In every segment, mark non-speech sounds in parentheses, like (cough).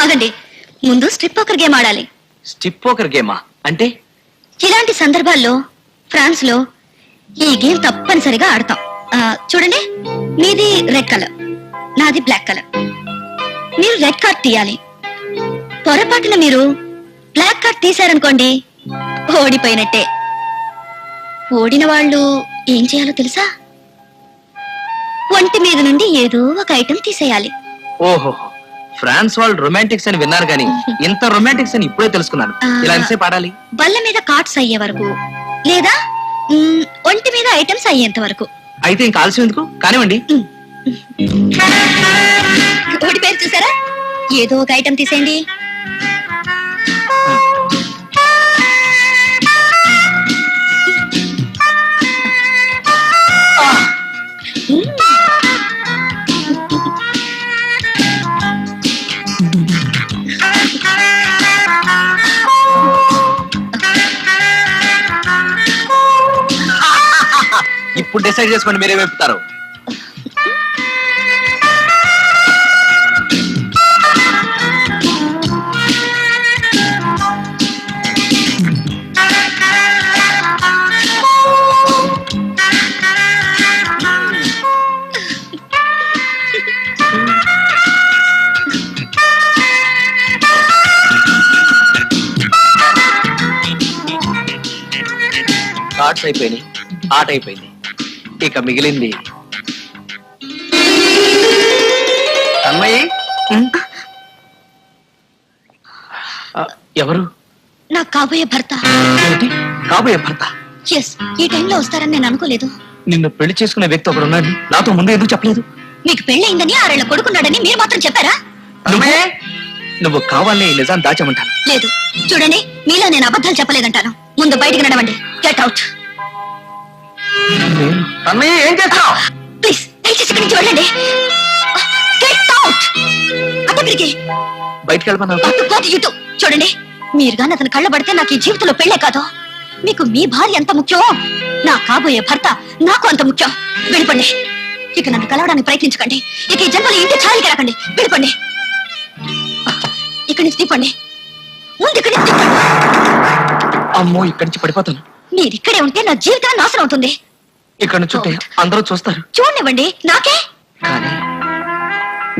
ఆగండి. ముందు strip poker game ఆడాలి. స్టిప్ పోకర్ గేమా అంటే? ఇలాంటి సందర్భాల్లో ఫ్రాన్స్లో ఈ గేమ్ తప్పనిసరిగా ఆడతాం. ఆ, చూడండి. మీది రెడ్ కలర్ నాది బ్లాక్ కలర్ మీరు రెడ్ కార్డ్ తీయాలి. పొరపాటున మీరు బ్లాక్ కార్డ్ తీశారనుకోండి ఓడిపోయినట్టే. ఓడిన వాళ్ళు ఏం చేయాలో తెలుసా? ఒంటి మీద నుండి ఏదో ఒక ఐటెం తీసేయాలి. ఓహో ఫ్రాన్స్ వాళ్ళు రొమాంటిక్స్ అని విన్నారు గాని (laughs) ఇంత రొమాంటిక్స్ అని ఇప్పుడే తెలుసుకున్నాను. ఇలా ఎంతసేపు ఆడాలి? బల్ల మీద కార్డ్స్ అయ్యే వరకు. లేదా మ్, ఒంటి మీద ఐటమ్స్ అయ్యేంత వరకు. అయితే ఇంకా ఆలస్యం ఎందుకు? కానివ్వండి. ఒకటి పేరు చూసారా? ఏదో ఒక ఐటమ్ తీసేయండి. డిసైడ్ చేసుకోండి మీరే వెపుతారు కార్డ్స్ అయిపోయినాయి. ఆట అయిపోయింది. ఇక మిగిలింది. అమ్మాయి? ఎవరు? నాకు కాబోయే భర్త. ఏంటి? కాబోయే భర్త? ఎస్ ఈ టైంలో వస్తారని నేను అనుకోలేదు. నిన్ను పెళ్ళి చేసుకునే వ్యక్తి ఒకడు ఉన్నాడు. నాతో ముందు ఎందుకు చెప్పలేదు? మీకు పెళ్ళయిందని ఆరేళ్ళ కొడుకున్నాడని మీరు మాత్రం చెప్పారా? నువ్వు నువ్వు కావాలని ఈ నిజాన్ని దాచమంటాను. లేదు. చూడండి మీలో నేను అబద్ధాలు చెప్పలేదంటాను. ముందు బయటికి నడవండి. గెట్ అవుట్ అన్నయ్య ఏం చేస్తావు ప్లీజ్ దయచేసి ఇక్కడి నుంచి వెళ్ళండి. గెట్ అవుట్ బయటికి ఇటు చూడండి మీరు గాని అతను కళ్ళబడితే నాకు ఈ జీవితంలో పెళ్ళే కాదు. మీకు మీ భార్య ఎంత ముఖ్యం నా కాబోయే భర్త నాకు అంత ముఖ్యం. వెళ్ళిపండి. ఇక నన్ను కలవడానికి ప్రయత్నించకండి. ఇక ఈ జన్మలో ఇంటి ఛాయకి రాకండి వెళ్ళిపండి. ఇక్కడి నుంచి తిప్పండి ముందు ఇక్కడి నుంచి అమ్మో ఇక్కడి నుంచి పడిపోతాను. మీరు ఇక్కడే ఉంటే నా జీవితం నాశనం అవుతుంది. ఇక్కడ నుంచి అందరూ చూస్తారు. చూడండివ్వండి నాకే? కానీ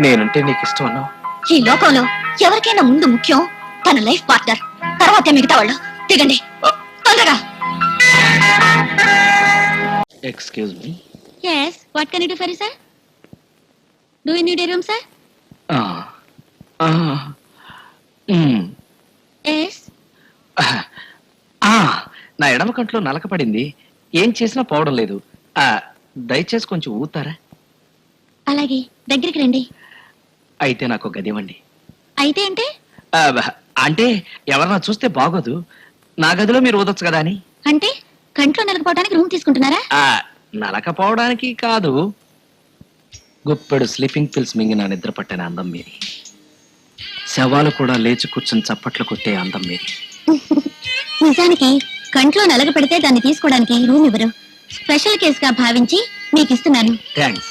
నేనంటే నీకు ఇష్టం అన్నావు. ఈ లోకంలో ఎవరికైనా ముందు ముఖ్యం తన లైఫ్ పార్ట్నర్ తర్వాతే మిగతా వాళ్ళు. దిగండి. తొందరగా. Excuse me yes what can you do for sir do you need a room sir yes నా ఎడమ కంట్లో నలక పడింది. ఏం చేసినా పోవడం లేదు. ఆ, దయచేసి కొంచెం ఊతారా? అలాగే దగ్గరికి రండి. అయితే నాకు ఒక గది ఇవ్వండి. అయితే అంటే? ఆ, అంటే ఎవరన్నా చూస్తే బాగోదు. నా గదిలో మీరు ఊదొచ్చు కదా అని. అంటే కంట్లో నిలకపోవడానికి రూమ్ తీసుకుంటున్నారా? ఆ, నలకపోవడానికి కాదు. గుప్పెడు స్లీపింగ్ పిల్స్ మింగిన నిద్ర పట్టిన అందం మీది. శవాలు కూడా లేచి కూర్చుని చప్పట్లు కొట్టే అందం మీది. (laughs) నిజానికి కంట్లో నలగ పెడితే దాన్ని తీసుకోవడానికి రూమ్ ఇవ్వరు. స్పెషల్ కేసుగా భావించి మీకు ఇస్తున్నాను థ్యాంక్స్.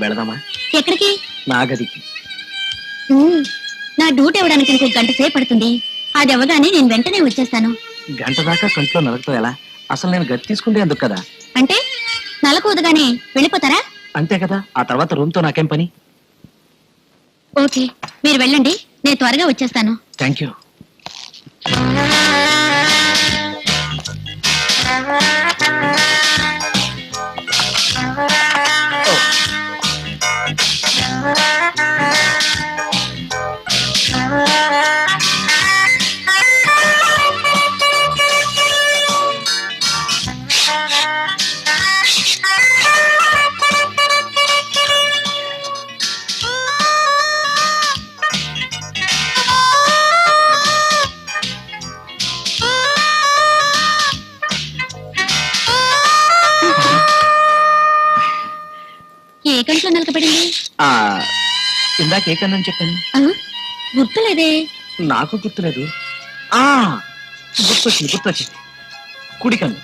వెళదామా? ఎక్కడికి? నా గదికి. నా డ్యూటీ ఇవ్వడానికి ఇంకో గంట సేపు పడుతుంది. అది అవ్వగానే నేను వెంటనే వచ్చేస్తాను. గంట దాకా కంట్లో నలకతో ఎలా? అసలు నేను గది తీసుకుంటే ఎందుకు కదా? అంటే? నలకూదగానే వెళ్ళిపోతారా? అంతే కదా? ఆ తర్వాత రూమ్తో నాకేం పని? ఓకే మీరు వెళ్ళండి. నేను త్వరగా వచ్చేస్తాను. Thank you. ఇందాక ఏ కన్నా చెప్పాను? గుర్తులేదే. నాకు గుర్తులేదు. గుర్తొచ్చింది గుర్తొచ్చింది. కుడి కన్ను.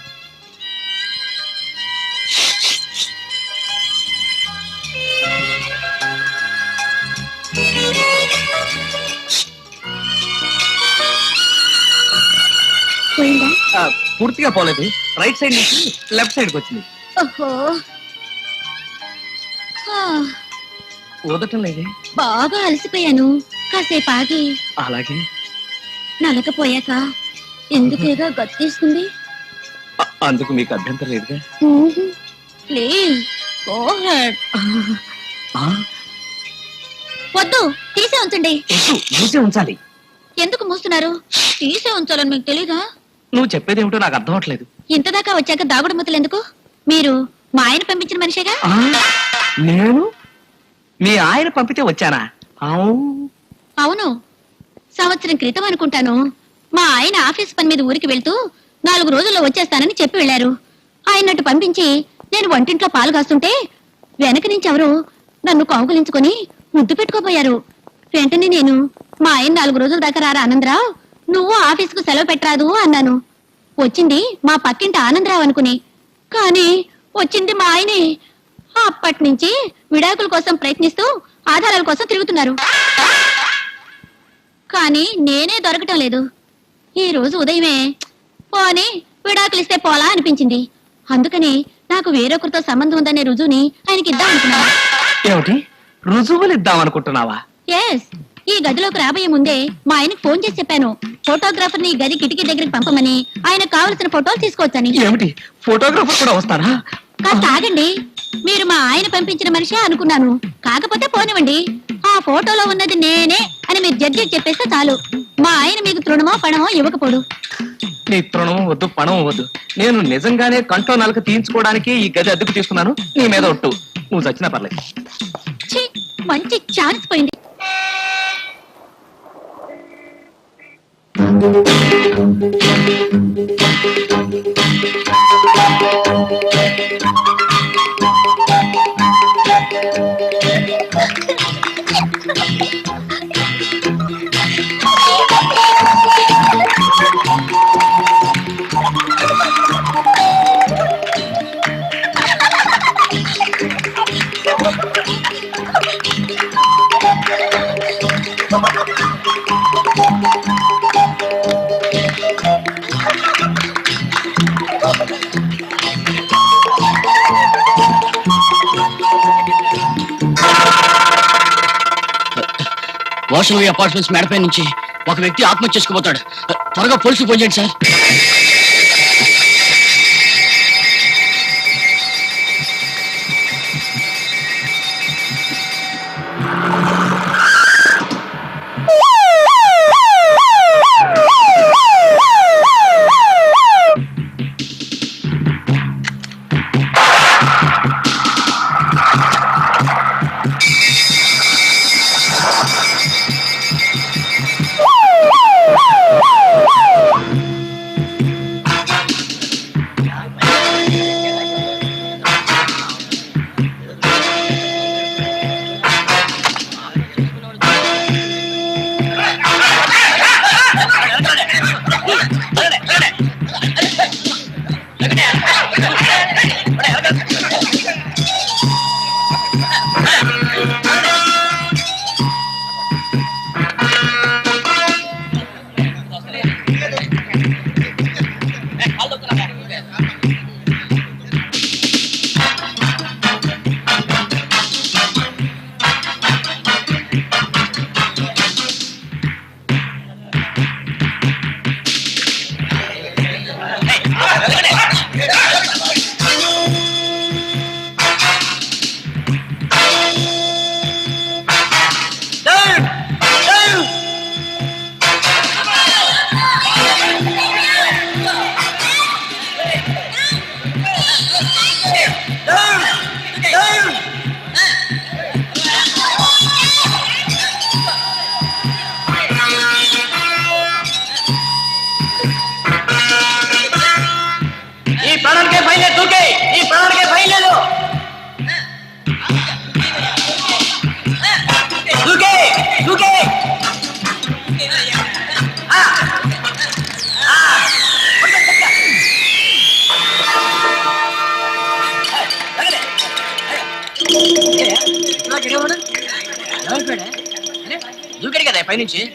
పూర్తిగా పోలేదు. రైట్ సైడ్ నుంచి లెఫ్ట్ సైడ్కి వచ్చింది. ఓహో. ఆ. ఊదటం లేదే. బాగా అలసిపోయాను. కాసేపు ఆగి. అలాగే. నలకపోయాక ఎందుకేగా గత్తేస్తుంది అ- అందుకు మీకు అభ్యంతరం లేదుగా? ప్లీజ్ గో హెడ్ ఆ, వద్దు తీసే ఉంచండి. వద్దు, మూసే ఉంచాలి. ఎందుకు మూస్తున్నారు? తీసే ఉంచాలని మీకు తెలీదా? నువ్వు చెప్పేది ఏమిటో నాకు అర్థం అవట్లేదు. ఇంతదాకా వచ్చాక దాగుడు మూతలు ఎందుకు? మీరు మా ఆయన పంపించిన మనిషిగా? ఆ, నేను? మీ ఆయన పంపితే వచ్చానా? అవును. సంవత్సరం క్రితం అనుకుంటాను. మా ఆయన ఆఫీస్ పని మీద ఊరికి వెళ్తూ నాలుగు రోజుల్లో వచ్చేస్తానని చెప్పి వెళ్ళారు. ఆయనట్టు పంపించి నేను వంటింట్లో పాలు కాస్తుంటే వెనక నుంచి ఎవరు నన్ను కౌగులించుకొని ముద్దు పెట్టుకోపోయారు. వెంటనే నేను మా ఆయన నాలుగు రోజుల దాకా రారా ఆనందరావు? నువ్వు ఆఫీస్కు సెలవు పెట్టరాదు అన్నాను. వచ్చింది మా పక్కింటి ఆనందరావు అనుకుని. కానీ వచ్చింది మా ఆయనే. అప్పటి నుంచి విడాకుల కోసం ప్రయత్నిస్తూ ఆధారాల కోసం తిరుగుతున్నారు. కానీ నేనే దొరకటం లేదు. ఈ రోజు ఉదయమే పోని విడాకులు ఇస్తే పోలా అనిపించింది. అందుకని నాకు వేరొకరితో సంబంధం ఉందనే రుజువుని ఆయనకి ఇద్దాం అనుకున్నాను. ఏమిటి? రుజువులు ఇద్దాం అనుకుంటున్నావా? ఎస్ ఈ గదిలోకి రాబోయే ముందే మా ఆయనకి ఫోన్ చేసి చెప్పాను. ఫోటోగ్రాఫర్ని ఈ గది కిటికీ దగ్గరికి పంపమని ఆయనకు కావలసిన ఫోటోలు తీసుకోవచ్చని. ఏమిటి? ఫోటోగ్రాఫర్ కూడా వస్తారా? కాస్త ఆగండి. మీరు మా ఆయన పంపించిన మనిషే అనుకున్నాను. కాకపోతే పోనివ్వండి. ఆ ఫోటోలో ఉన్నది నేనే అని మీరు జడ్జి చెప్పేస్తే చాలు. మా ఆయన మీకు తృణమో పణమో ఇవ్వకపోడు. నీ తృణం వద్దు పణం వద్దు. నేను నిజంగానే కంట్లో నలక తీయించుకోవడానికి ఈ గది అద్దెకు తీసుకున్నాను. నీ మీద ఒట్టు. నువ్వు చచ్చినా పర్లేదు. ఛీ, మంచి ఛాన్స్ పోయింది. వాసవి అపార్ట్మెంట్స్ మేడపై నుంచి ఒక వ్యక్తి ఆత్మహత్య చేసుకుపోతాడు. త్వరగా పోలీసులు ఫోన్ చేయండి సార్. Energy.